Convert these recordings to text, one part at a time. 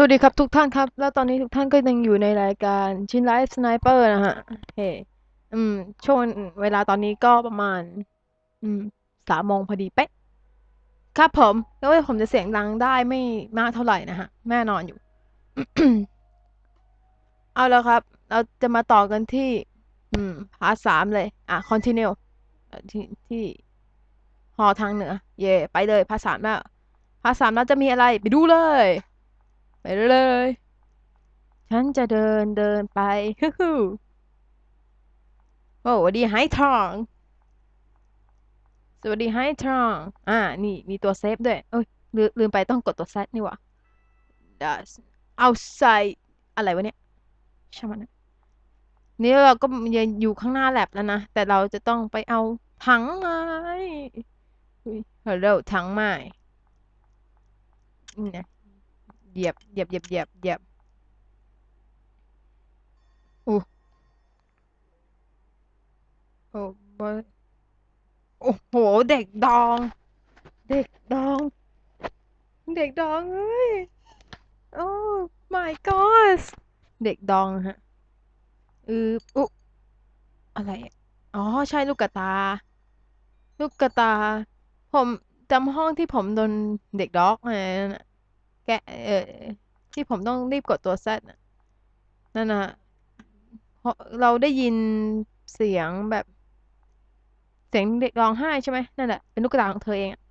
สวัสดีครับทุกท่านครับ แล้วตอนนี้ทุกท่านก็ยังอยู่ในรายการชินไลฟ์สไนเปอร์นะฮะเฮ้อืม ช่วงเวลาตอนนี้ก็ประมาณ อืมสามโมงพอดีเป๊ะ ครับผม แล้วผมจะเสียงดังได้ไม่มากเท่าไหร่นะฮะแน่นอนอยู่ เอาแล้วครับ เราจะมาต่อกันที่ อืมพาร์ทสามเลย อะ continue เอ่อที่ที่หอทางเหนือ เย่ไปเลยพาร์ทสามแล้วพาร์ทสามแล้วจะมีอะไร ไปดูเลย เลย ฉันจะเดินเดินไปฮู้ฮู้โอ้สวัสดีไฮทอง สวัสดีไฮทอง อ่า นี่มีตัวเซฟด้วยเอ้ยลืมลืมไปต้องกดตัวเซตนี่หว่า does outside อะไรวะเนี่ยช่างมันนะนี่เราก็ยังอยู่ข้างหน้าแลบแล้วนะ แต่เราจะต้องไปเอาถังไม้อุ๊ยฮัลโหลถังไม้นี่นะ เหยียบเหยียบเหยียบเหยียบเหยียบอู้โอ้บอยโอ้โห เด็กดอง เด็กดอง เด็กดองเอ้ยโอ้ my god เด็กดองฮะอืออุ๊อะไรอะอ๋อ ใช่ลูกกระตา ลูกกระตา ผมจำห้องที่ผมโดนเด็กด็อกมานั่นน่ะ แกเออที่ผมต้องรีบกดตัว Z น่ะนั่นน่ะเพราะเราได้ยินเสียงแบบ เสียงเด็กร้องไห้ใช่ไหมนั่นแหละเป็นลูกกระตาของเธอเองอะ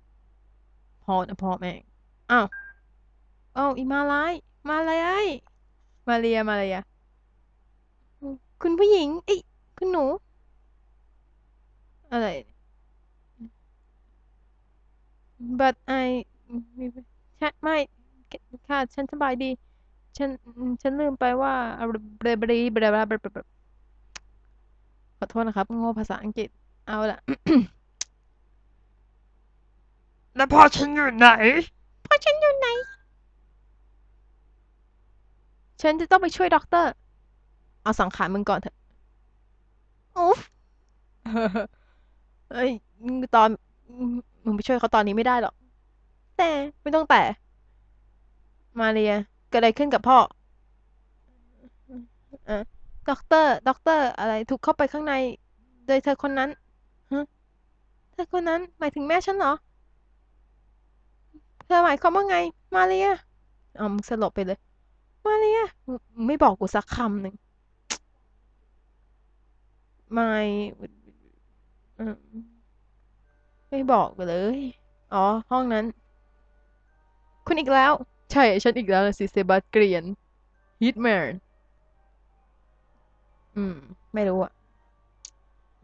พอนะพอแม่งอ้าวอ้าวอีมาลายมาลายมาเรียมาเรียคุณผู้หญิงเอ้ยคุณหนู อะไร but I ฉันไม่ ค่ะฉันสบายดี ฉัน ฉันลืมไปว่าเบรบรีเบรบเบรบขอโทษนะครับ โง่ภาษาอังกฤษ เอาละแล้วพ่อฉันอยู่ไหน พ่อฉันอยู่ไหน ฉันจะต้องไปช่วยด็อกเตอร์ เอาสังขารมึงก่อนเถอะอุ๊ฟเอ้ยตอนมึงไปช่วยเขาตอนนี้ไม่ได้หรอก แต่ไม่ต้องแต่ มาเรีย เกิดอะไรขึ้นกับพ่อเออด็อกเตอร์ ด็อกเตอร์ อะไร ถูกเข้าไปข้างใน โดยเธอคนนั้นฮะเธอคนนั้น หมายถึงแม่ฉันเหรอ เธอหมายความว่าไง มาเรียอ๋อมึงสลบไปเลย มาเรียมึงไม่บอกกูสักคำหนึ่งไม่เออไม่บอกไปเลย อ๋อ ห้องนั้น คุณอีกแล้วใช่ฉันอีกแล้วสิเซบาสเตียนฮิตแมนอืม ไม่รู้อะ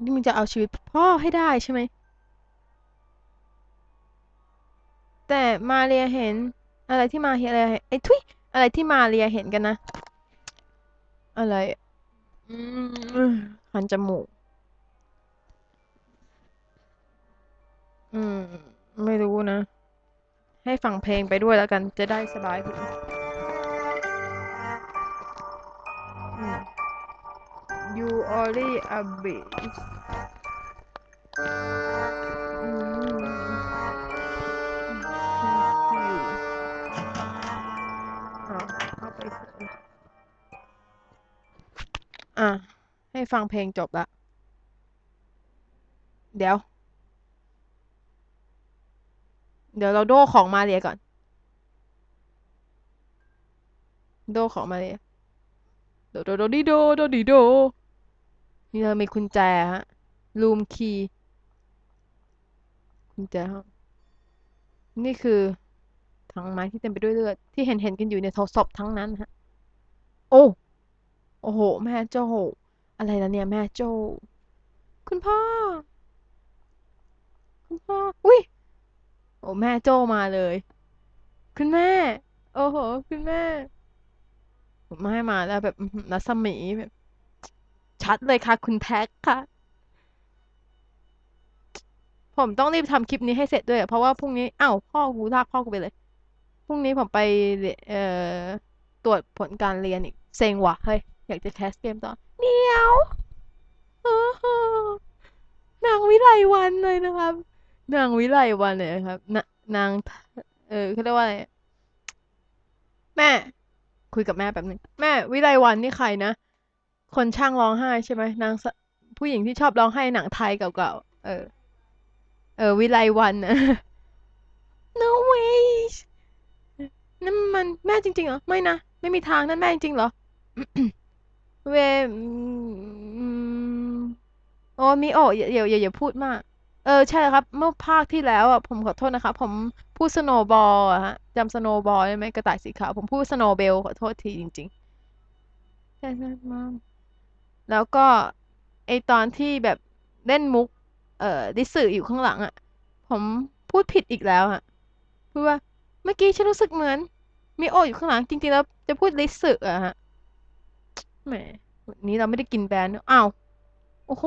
นี่มึงจะเอาชีวิตพ่อให้ได้ใช่ไหม แต่มาเรียเห็น อะไรที่มาเรียเห็นไอ้ทุยอะไรที่มาเรียเห็นกันนะ อะไรอืมคันจมูก อืม ไม่รู้นะ ให้ฟังเพลงไปด้วยแล้วกันจะได้สบายหูอืม You only a bitch อืมอ่าเข้าไปเสยอะ ให้ฟังเพลงจบละ เดี๋ยว เดี๋ยวเราโดของมาเรียก่อน โดของมาเรียโดโดโดดิโดโดดิโด นี่เรามีกุญแจฮะรูมคีย์กุญแจห้องนี่คือถังไม้ที่เต็มไปด้วยเลือด ที่เห็นเห็นกันอยู่ในโทรศพทั้งนั้นฮะ โอ้ โอ้โห แม่โจ้าอะไรล่ะเนี่ยแม่โจ้คุณพ่อ คุณพ่อ อุ้ย โอ้แม่โจ้มาเลย คุณแม่ โอ้โห คุณแม่ผมไม่ให้มาแล้วแบบอื้อหือรัศมีแบบ ชัดเลยค่ะ คุณแท็กค่ะ ผมต้องรีบทำคลิปนี้ให้เสร็จด้วย เพราะว่าพรุ่งนี้อ้าวพ่อกูลากพ่อกูไปเลยพรุ่งนี้ผมไปเอ่อตรวจผลการเรียนอีกเซ็งว่ะเฮ้ยอยากจะแคสเกมต่อเดี๋ยวโอ้โหนางวิไลวันเลยนะครับ นางวิไลวันเลยนะครับนนาง เออเขาเรียกว่าอะไรแม่ คุยกับแม่แบบนึงแม่ วิไลวันนี่ใครนะ คนช่างร้องไห้ใช่ไหมนางสผู้หญิงที่ชอบร้องไห้หนังไทยเก่าๆเออ เออ วิไลวันนะ no way นั่นมันแม่จริงๆเหรอไม่นะไม่มีทางนั่นแม่จริงๆเหรอเวอืมโอ้มิโอะอย่าอย่าอย่าอย่าพูดมาก เออ ใช่ครับ เมื่อภาคที่แล้วอะผมขอโทษนะคะ ผมพูดสโนว์บอลอะฮะจำสโนว์บอลได้ไหมกระต่ายสีขาว ผมพูดสโนว์เบลขอโทษทีจริงๆใช่ใช่มากแล้วก็ไอตอนที่แบบเล่นมุก เอ่อดิสึอยู่ข้างหลังอะ ผมพูดผิดอีกแล้วฮะพูดว่าเมื่อกี้ฉันรู้สึกเหมือนมิโออยู่ข้างหลังจริงๆแล้วจะพูดดิสึอะฮะแหมวันนี้เราไม่ได้กินแบรนด์อ้าวโอ้โห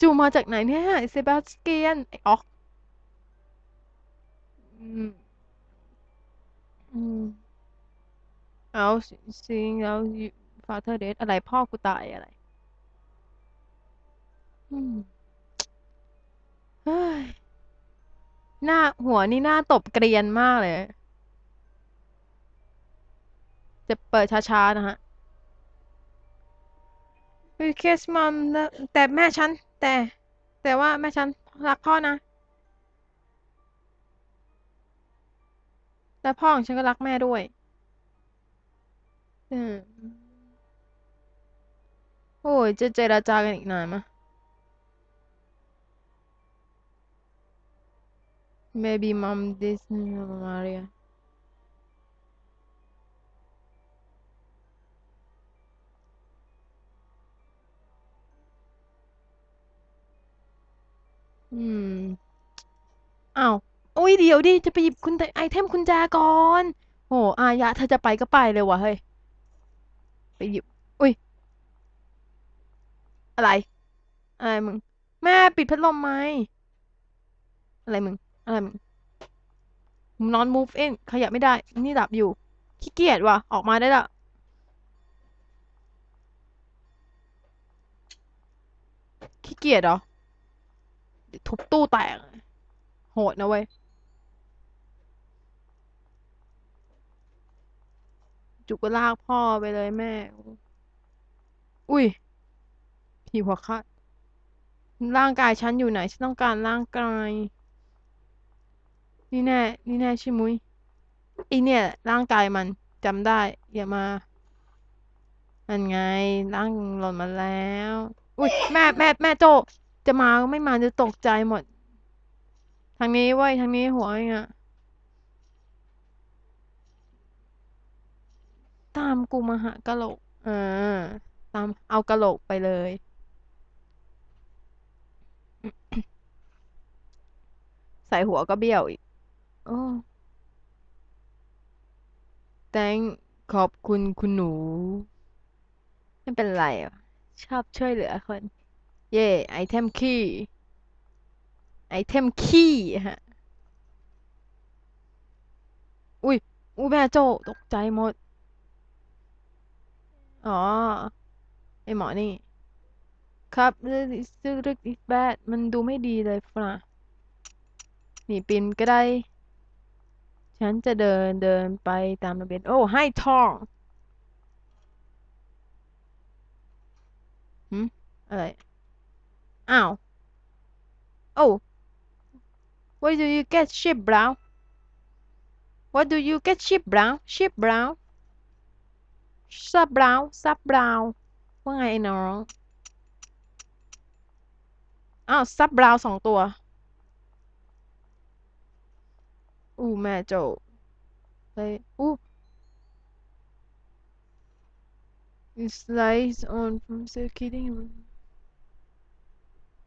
จูมาจากไหนเนี่ยเซบาสเตียนไอ้ออกอืมอืมเอาซิงแล้วฟาเธอร์เดทอะไรพ่อกูตายอะไร อืมเฮ้ยหน้าหัวนี่หน้าตบเกรียนมากเลย จะเปิดช้าๆนะฮะคือเคสมอมแต่แม่ฉัน แต่ แต่ว่าแม่ฉันรักพ่อนะแต่พ่อของฉันก็รักแม่ด้วย อืม โอ้ย จะเจรจากันอีกนานมะ maybe mom this Maria อืม อ้าวโอ้ยเดี๋ยวดิ จะไปหยิบคุณไอเทมกุญแจก่อน โหอายะเธอจะไปก็ไปเลยวะเฮ้ย ไปหยิบ อุ้ย อะไร อะไรมึง แม่ปิดพัดลมไหม อะไรมึง อะไรมึง non move in ขยับไม่ได้ นี่หลับอยู่ ขี้เกียจว่ะ ออกมาได้ละ ขี้เกียจเหรอ ทุบตู้แตก โหดนะเว้ย จุกก็ลากพ่อไปเลยแม่ อุ้ยผีหัวขาดร่างกายฉันอยู่ไหน ฉันต้องการร่างกาย นี่แน่ นี่แน่ใช่มุ้ยไอเนี่ย ร่างกายมันจำได้ อย่ามานั่นไงร่างหล่นมาแล้ว อุ้ยแม่แม่แม่โจ จะมาก็ไม่มาจะตกใจหมด ทางนี้เว้ยทางนี้หัวอย่างเองอะตามกูมาหากะโหลกอ่าตามเอากะโหลกไปเลย ใส่หัวก็เบี้ยวอีก โอ้ thank ขอบคุณคุณหนู ไม่เป็นไรอะ ชอบช่วยเหลือคน เย่ไอเทมคีย์ไอเทมคีย์ฮะ อุ้ยอุ้ยแม่โจตกใจหมด อ๋อ ไอหมอนี่ ครับเรื่องเรื่อง is bad มันดูไม่ดีเลยฟะนี่ปีนก็ได้ ฉันจะเดินเดินไปตามระเบียงโอ้ ให้ทองหืมอะไร อ้าวโอ้ Where do you get sheep brown What do you get sheep brown sheep brown ซับบราวซับบราวว่าไงไอ้น้องอ้าวซับบราวสองตัว อู้แม่โจไปอู้ It slides on from circuiting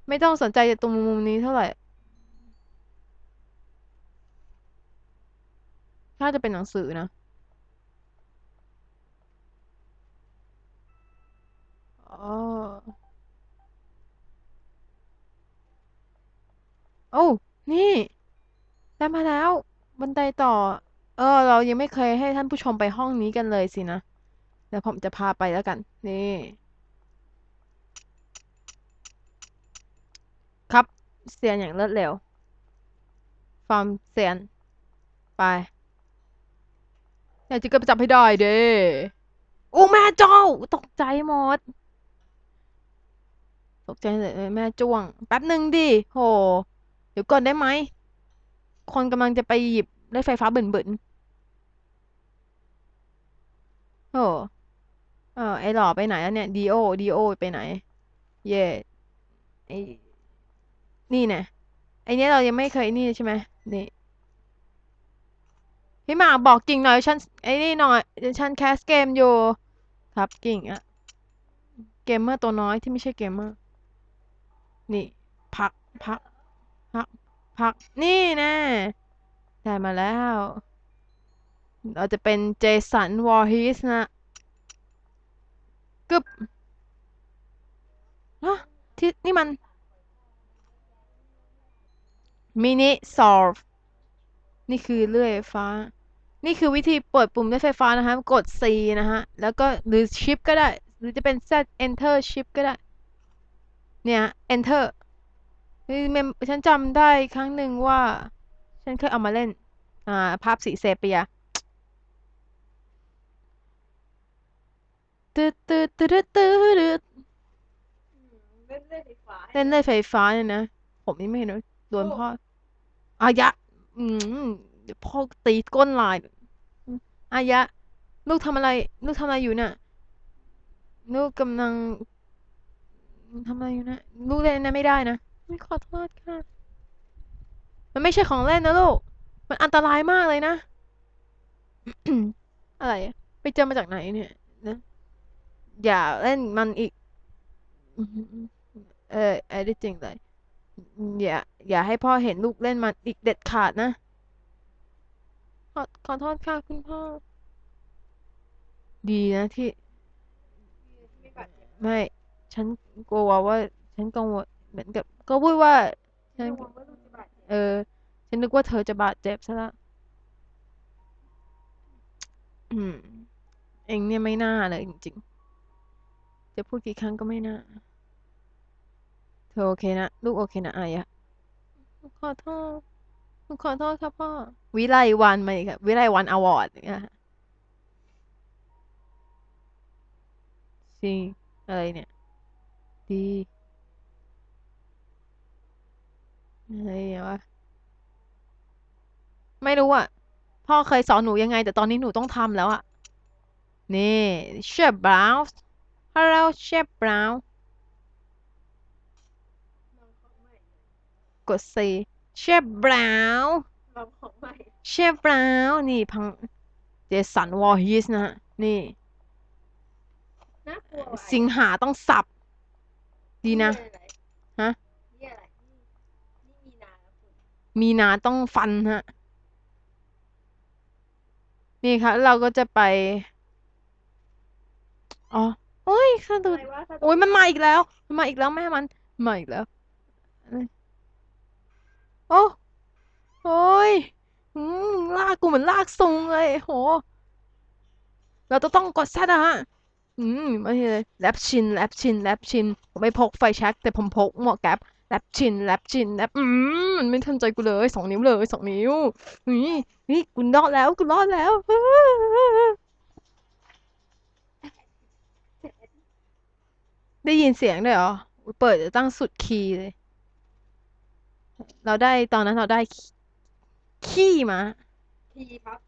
ไม่ต้องสนใจตรงมุมนี้เท่าไหร่ถ้าจะเป็นหนังสือนะ อ๋อ โอ้ นี่ ได้มาแล้ว บันไดต่อ เออ เรายังไม่เคยให้ท่านผู้ชมไปห้องนี้กันเลยสินะ เดี๋ยวผมจะพาไปแล้วกัน นี่ ครับ เซียนอย่างรวดเร็วฟอร์มเซียน ไป อยากจะก็ไปจับให้ได้เด้โอ้แม่เจ้า ตกใจหมด ตกใจเลยแม่จ้วง แป๊บหนึ่งดิโห เดี๋ยวก่อนได้ไหม คนกำลังจะไปหยิบรถไฟฟ้าเบิ่นๆโอ้เออไอหล่อไปไหนแล้วเนี่ยดีโอดีโอไปไหน เย่ไอ นี่เนี่ยไอเนี้ยเรายังไม่เคยนี่ใช่ไหมนี่พี่หมากบอกกิ่งหน่อยฉันไอ้นี่หน่อยฉันแคสเกมอยู่ครับกิ่งอะเกมเมอร์ตัวน้อยที่ไม่ใช่เกมเมอร์นี่ พักพักพักพักนี่แน่ได้มาแล้ว เราจะเป็นเจสันวอร์ฮิสนะกึบฮะที่นี่มัน มินิซอลนี่คือเลื่อยไฟฟ้า นี่คือวิธีเปิดปุ่มเลื่อยไฟฟ้านะคะกด C นะฮะ แล้วก็หรือ Shift ก็ได้ หรือจะเป็น Z Enter Shift ก็ได้ เนี่ย Enter นี่เมมฉันจำได้ครั้งหนึ่งว่า ฉันเคยเอามาเล่น อ่า ภาพสีเซเปียตืดตืดตืดตืดเล่นเล่นไฟฟ้าเล่นเลื่อยไฟฟ้าเนี่ยนะ ผมนี่ไม่เห็นเลยโดนพ่อ อายะ อืมเดี๋ยวพ่อตีก้นลายอายะ ลูกทำอะไร ลูกทำอะไรอยู่น่ะ ลูกกำลังทำอะไรอยู่นะลูกเล่นนะไม่ได้นะ ไม่ขอโทษค่ะ มันไม่ใช่ของเล่นนะลูก มันอันตรายมากเลยนะ อะไร ไปเจอมาจากไหนเนี่ยนะ อย่าเล่นมันอีก เออไอ้ได้จริงเลย อย่า อย่าให้พ่อเห็นลูกเล่นมันอีกเด็ดขาดนะ ขอขอโทษค่ะคุณพ่อ ดีนะที่ ไม่บาดเจ็บไม่ฉันกลัวว่า ฉันกังวลเหมือนกับ ก็พูดว่าฉันระวังว่าลูกจะบาดเจ็บเออ ฉันนึกว่าเธอจะบาดเจ็บซะละอืมเองเนี่ยไม่น่าเลยจริงๆ จะพูดกี่ครั้งก็ไม่น่าเธอโอเคนะ ลูกโอเคนะอายะขอโทษขอโทษครับพ่อ วิไลวันมาอีกอะวิไลวันอวอร์ดเนี่ยสิอะไรเนี่ย ดีอะไรเนี่ยวะไม่รู้อะพ่อเคยสอนหนูยังไง แต่ตอนนี้หนูต้องทำแล้วอะนี่เชฟบราวน์ฮัลโหลเชฟบราวน์ ลองของใหม่ กด C เชฟบราวน์ลองของใหม่เชฟบราวน์นี่พังเจสันวอร์ฮิสนะฮะนี่น่ากลัวว่ะสิงหาต้องสับ ดีนะนี่อะไรฮะนี่อะไรนี่นี่มีนาแล้วคุณมีนาต้องฟันฮะ นี่ครับเราก็จะไป อ๋อโอ้ยสะดุอะดไรวะถ้าโอ้ยมันมาอีกแล้ว มันมาอีกแล้วแม่มัน มาอีกแล้วเอ้ย โอ้โอ้ยอืมลากกูเหมือนลากซุงเลยโห เราจะต้องกดแซดอะฮะ อืมไม่ใช่เลยแลบชินแลบชินแลบชินผมไม่พกไฟแช็กแต่ผมพกหมวกแก๊ปแลบชินแลบชินแลบอืมมันไม่ทันใจกูเลยสองนิ้วเลยสองนิ้วนี่นี่กูรอดแล้วกูรอดแล้วได้ยินเสียงด้วยเหรอ เปิดตั้งสุดคีย์เลย เราได้ตอนนั้นเราได้ขี้ขี้มาทีครับ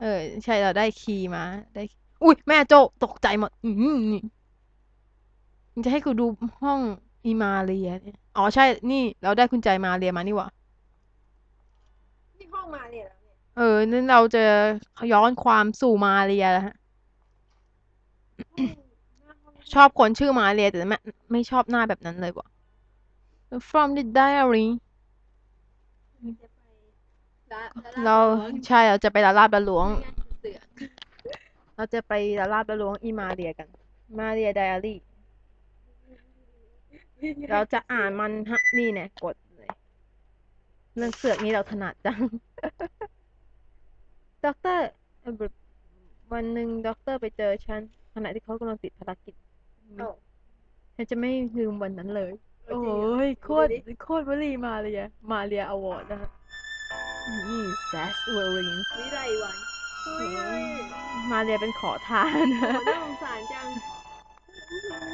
เออ ใช่เราได้คีย์มาได้ อุ้ยแม่โจตกใจหมด อืมนี่มันจะให้กูดูห้องอีมาเรียเนี่ยอ๋อใช่นี่ เราได้กุญแจมาเรียมานี่หว่านี่ห้องมาเนี่ยแล้วเนี่ยเออนั่นเราจะย้อนความสู่มาเรียแล้วฮะหน้าห้องชอบคนชื่อมาเรียแต่ไม่ไม่ชอบหน้าแบบนั้นเลยว่ะ from the diary จะไปละละเราละใช่เราจะไปละลาบละหลวงไม่งั้นเสือกเราจะไปละลาบละหลวงอีมาเรียกัน มาเรียไดอารี่ เราจะอ่านมันฮะนี่เนี่ยกดเลยเรื่องเสือกนี้เราถนัดจังด็อกเตอร์เอ่อแบบวันหนึ่งด็อกเตอร์ไปเจอฉันขณะที่เขากำลังติดภารกิจเอ้าฉันจะไม่ลืมวันนั้นเลยเออ โอ้จริงเหรอยโคตรดูดิโคตรวลีมาเรียมาเรียอวอร์ดนะฮะนี่แซสเวอร์ลินวิไลวันเฮ้ยเฮ้ยมาเรียเป็นขอทานโหน่าสงสารจัง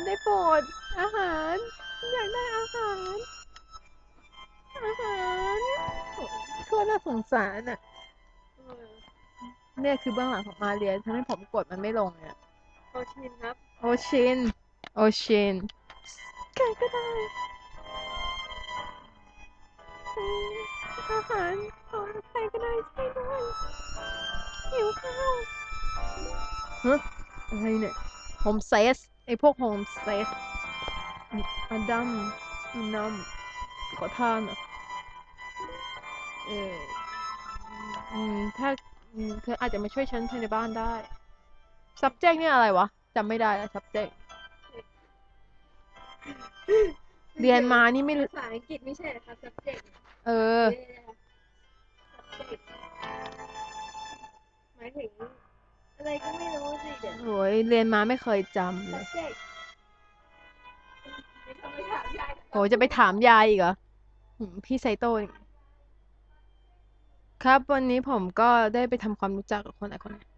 ได้โปรดอาหารอยากได้อาหาร อาหารโคตรน่าสงสารอะเออเนี่ยคือเบื้องหลังของมาเรียทำให้ผมกดมันไม่ลงเนี่ยโอชินครับ โอชิน โอชิน ใครก็ได้อาหารของใครก็ได้ใช่วยด้วยหิวข้าวฮะอะไรเนี่ยโฮมเซสไอพวกโฮมเซสอดัมนัมขอทานอะเออืมถ้าเธออาจจะมาช่วยฉันภายในบ้านได้ subject เนี่ยอะไรวะจำไม่ได้แล้ว subject เรียนมานี่ไม่รู้ ภาษาอังกฤษไม่ใช่เหรอครับ subject เออเออ subject หมายถึงอะไรก็ไม่รู้สิเดี๋ยวโอ้ยเรียนมาไม่เคยจำเลย subject ไม่ต้องไปถามยายโอ้จะไปถามยายอีกเหรอหืมพี่ไซโต้อีกครับ วันนี้ผมก็ได้ไปทำความรู้จักกับคนหลายคนปะ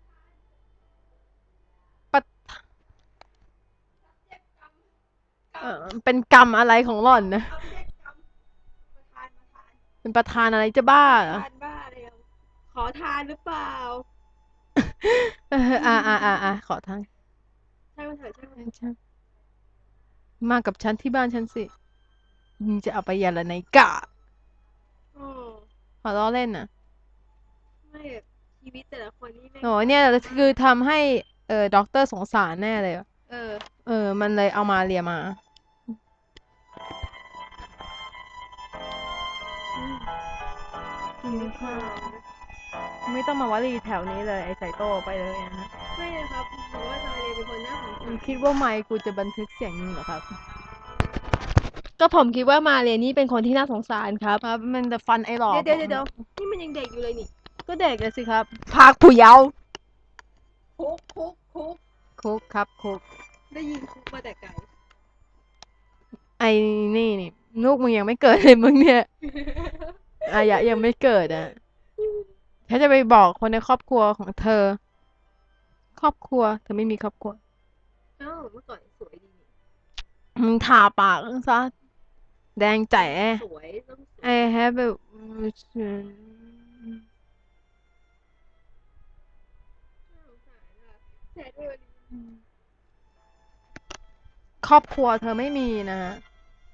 ออเป็นกรรมอะไรของหล่อนนะ subject กรรมประธานประธานเป็นประธานอะไรจะบ้าเหรอทานบ้าเลยอะขอทานหรือเปล่า เอออ่าอ่าอ่าอ่าขอทางใช่มันเถอะใช่มันฉันมากับฉันที่บ้านฉันสิมึงจะเอาไปยาละไนกะโอ้ขอล้อเล่นน่ะ ไม่แบบชีวิตแต่ละคนนี่แม่งโอ้เนี่ยคือทำให้เออด็อกเตอร์สงสารแน่เลยอะเออ เออ มันเลยเอามาเรียมา กินข้าวไม่ต้องมาวลีแถวนี้เลย ไอ้ไซโต้ไปเลยนะฮะไม่นะครับผมว่าจอยเลยเป็นคนน่าสงมึสางรคิดว่าไมค์กูจะบันทึกเสียงมึงเหรอครับ ก็ผมคิดว่ามาเรียนนี่เป็นคนที่น่าสงสารครับครับ มันจะฟันไอ้หลอกเดี๋ยวเดี๋ยวเดี๋ยวนี่มันยังเด็กอยู่เลยนี่ก็เด็กเลยสิครับภาคผู้เยาว์คุกคุกคุกคุกครับคุกได้ยินคุกมาแต่ไกลไอ้นี่นี่ลูกมึงยังไม่เกิดเลยมึงเนี่ย อายะยังไม่เกิดอะฉันจะไปบอกคนในครอบครัวของเธอ ครอบครัว เธอไม่มีครอบครัวเอ้าเมื่อก่อนสวยดีนี่มึงทาปากซะแดงแจ๋สวยต้องสวย I have a น่าสงสารอะแซดเวอร์ดีครอบครัวเธอไม่มีนะ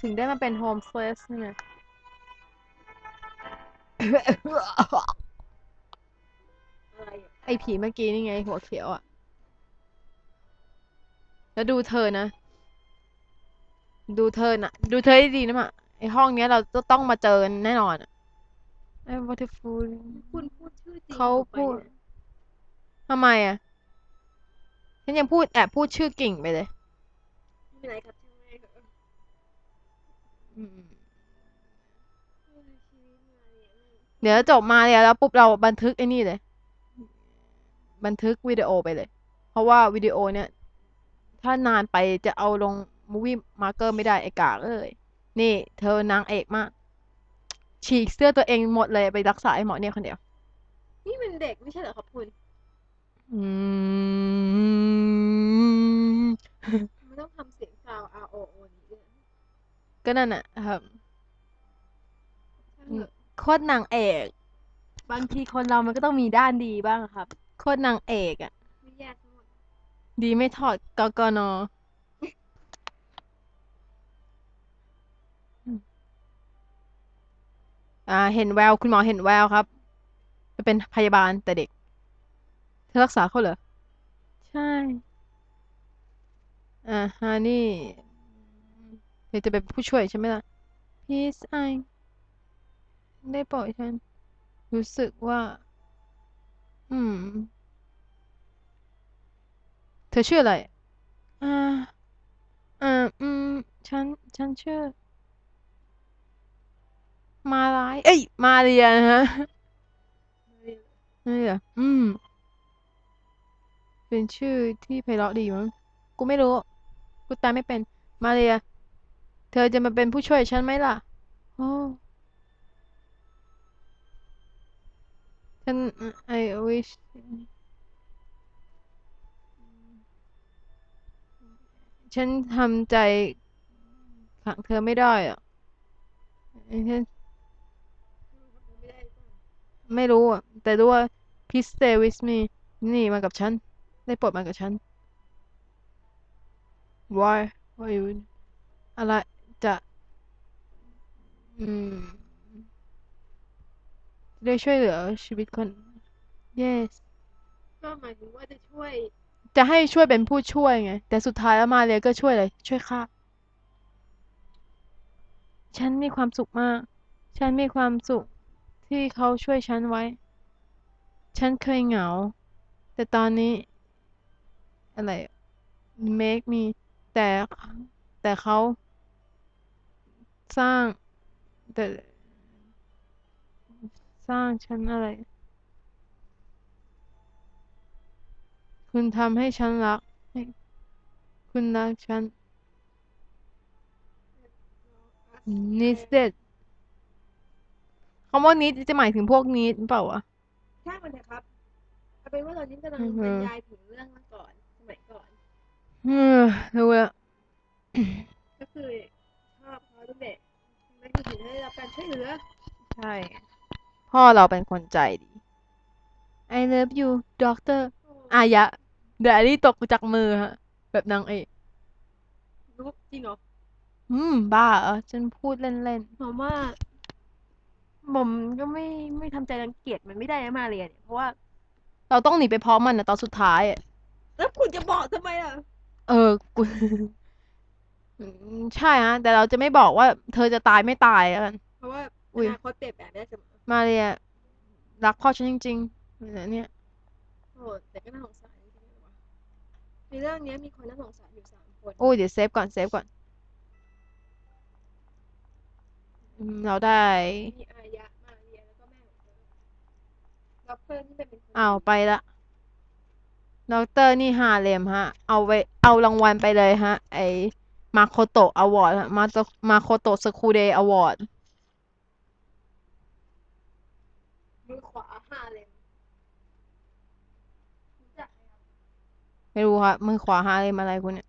ถึงได้มาเป็นโฮมเ e สนี่ไง อะไรอะไอผีเมื่อกี้นี่ไง หัวเขียวอะ แล้วดูเธอนะ ดูเธอนะดูเธอให้ดีนะมะไอห้องเนี้ยเราจะต้องมาเจอกันแน่นอนอะไอ้ waterfall คุณพูดชื่อจริงเขาออกไปพูดนี่ยทำไมอะ ฉันยังพูดแอบพูดชื่อกิ่งไปเลย ไม่เป็นไรครับช่างแม่งเถอะอืม เดี๋ยวจบมาเนี่ยแล้วปุ๊บเราบันทึกไอ้นี่เลย บันทึกวิดีโอไปเลย เพราะว่าวิดีโอเนี่ย ถ้านานไปจะเอาลงมูวี่มาร์เกอร์ไม่ได้ไอ้กากเอ้ยนี่เธอนางเอกมาก ฉีกเสื้อตัวเองหมดเลยไปรักษาไอ้หมอเนี่ยคนเดียว นี่มันเด็กไม่ใช่เหรอครับคุณอืม มันต้องทำเสียงซาว R O O นี้ด้วยก็นั่นน่ะครับช่างเถอะ โคตรนางเอก บางทีคนเรามันก็ต้องมีด้านดีบ้างอะครับ โคตรนางเอกอะไม่แยกทั้งหมดดีไม่ถอดกกนอ่า เห็นแววคุณหมอเห็นแววครับไปเป็นพยาบาลแต่เด็กเธอรักษาเขาเหรอ ใช่ อ่าฮานี่เธอจะเป็นผู้ช่วยใช่ไหมล่ะพี่ไอ ได้โปรดฉัน รู้สึกว่า อืม เธอชื่ออะไร อ่า อ่า อืม ฉัน ฉันชื่อ มาลาย เอ้ย มาเรียนะฮะนี่เหรออืม เป็นชื่อที่ไพเราะดีมั้ง กูไม่รู้ กูตามไม่เป็น มาเรีย เธอจะมาเป็นผู้ช่วยฉันไหมล่ะ โอ้ ฉัน I wish ฉันทำใจขังเธอไม่ได้อะฉันไม่รู้อะ แต่รู้ว่า please stay with me นี่มากับฉัน ได้โปรดมากับฉัน why why you อะไรจะ อืม ได้ช่วยเหลือชีวิตคน yes ก็หมายถึงว่าจะช่วย จะให้ช่วยเป็นผู้ช่วยไง แต่สุดท้ายแล้วมาเรียก็ช่วยเลยช่วยข้าฉันมีความสุขมาก ฉันมีความสุขที่เขาช่วยฉันไว้ ฉันเคยเหงา แต่ตอนนี้ อะไร make me แต่แต่เขาสร้างแต่ สร้างฉันอะไร คุณทำให้ฉันรักให้คุณรักฉัน needed คำว่า need จะหมายถึงพวก need เปล่าวะช่างมันเถอะครับเอาเป็นว่าตอนนี้กำลังอือบฮึรรยายถึงเรื่องเมื่อก่อน สมัยก่อนเออรู้แล้ว ก็คือชอบเขาตั้งแต่นั่นคือถึงได้รับการช่วยเหลือ ใช่ พ่อเราเป็นคนใจดี I love you doctor อายะเดยวอันนี้ตกจากมือฮะ แบบนางเอกรู้จริงเหรอ อืม บ้าเหรอฉันพูดเล่นผมว่าผมก็ไม่ไม่ทำใจรังเกียจมันไม่ได้นะมาเรียเนี่ยเพราะว่า ๆ เราต้องหนีไปพร้อมมันนะตอนสุดท้ายอะแล้วคุณจะบอกทำไมล่ะ เออกูอืมใช่ฮะ แต่เราจะไม่บอกว่าเธอจะตายไม่ตายแล้วกัน เพราะว่าอุ๊อย นาคตเปลี่ยนแปลงได้เสมอ มาเรียรักพ่อฉันจริงๆเนี่ยเนี่ยโอ้แต่ก็น่าสงสารจริงๆเลยวะในเรื่องเนี้ยมีคนน่าสงสารอยู่สามคนโอ้ยเดี๋ยวเซฟก่อนเซฟก่อนอืมเราได้ มีอายะมาเรียแล้วก็แม่ของเธอด็อกเตอร์นี่เป็นคนเอาวไปละด็อกเตอร์นี่ฮาเลมฮะ เอาไว้เอารางวัลไปเลยฮะ ไอมาโคโตะอวอร์ดมาโตมาโคโตะสคูเดย์อวอร์ด มือขวาห้าเลมรู้จักไหมครับไม่รู้ฮะมือขวาฮาเลมอะไรกูเนี่ย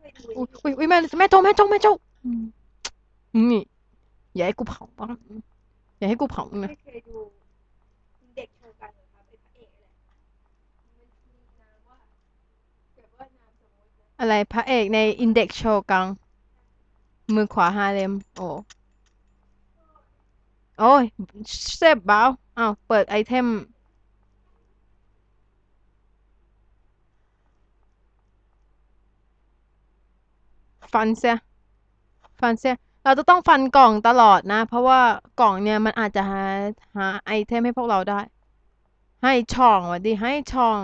ไม่เคยดูอุ้ยอุ้ยอุ้ยแม่แม่โจแม่โจแม่โจอืมนี่อย่าให้กูเผาบ้างอย่าให้กูเผานะไม่เคยดูเด็กโชว์กันเหรอครับไอ้พระเอกแหละมันมีนามว่าแบบว่านามสมมตินะอะไรพระเอกในอินเด็กโชกังมือขวาฮาเลมโอ้โอ้ยเซฟบ้าว อ้าว เปิดไอเทม ฟันเสีย ฟันเสีย เราจะต้องฟันกล่องตลอดนะ เพราะว่ากล่องเนี่ยมันอาจจะหาหาไอเทมให้พวกเราได้ ให้ช่องวะดิ ให้ช่อง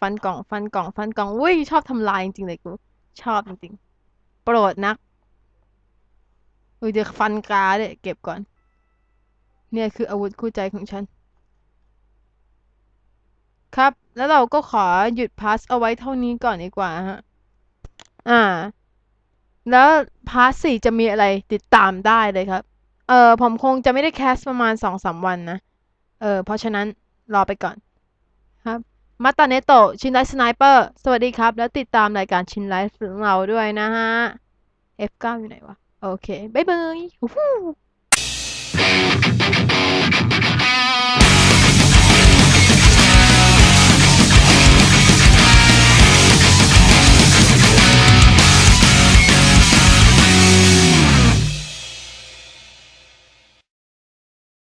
ฟันกล่อง ฟันกล่อง ฟันกล่อง อุ้ยชอบทำลายจริงๆเลยกู ชอบจริงๆ โปรดนักอุ้ยเดี๋ยวฟันกาเนี่ยเก็บก่อน เนี่ยคืออาวุธคู่ใจของฉัน ครับ แล้วเราก็ขอหยุดพาสเอาไว้เท่านี้ก่อนดีกว่าฮะ อ่า แล้วพาร์ทสี่จะมีอะไรติดตามได้เลยครับ เออผมคงจะไม่ได้แคสประมาณสองสามวันนะ เออเพราะฉะนั้นรอไปก่อนครับมาตาเนโตะชินไลฟ์สไนเปอร์สวัสดีครับ แล้วติดตามรายการชินไลฟ์ของเราด้วยนะฮะ F9 อยู่ไหนวะ โอเค บ๊ายบาย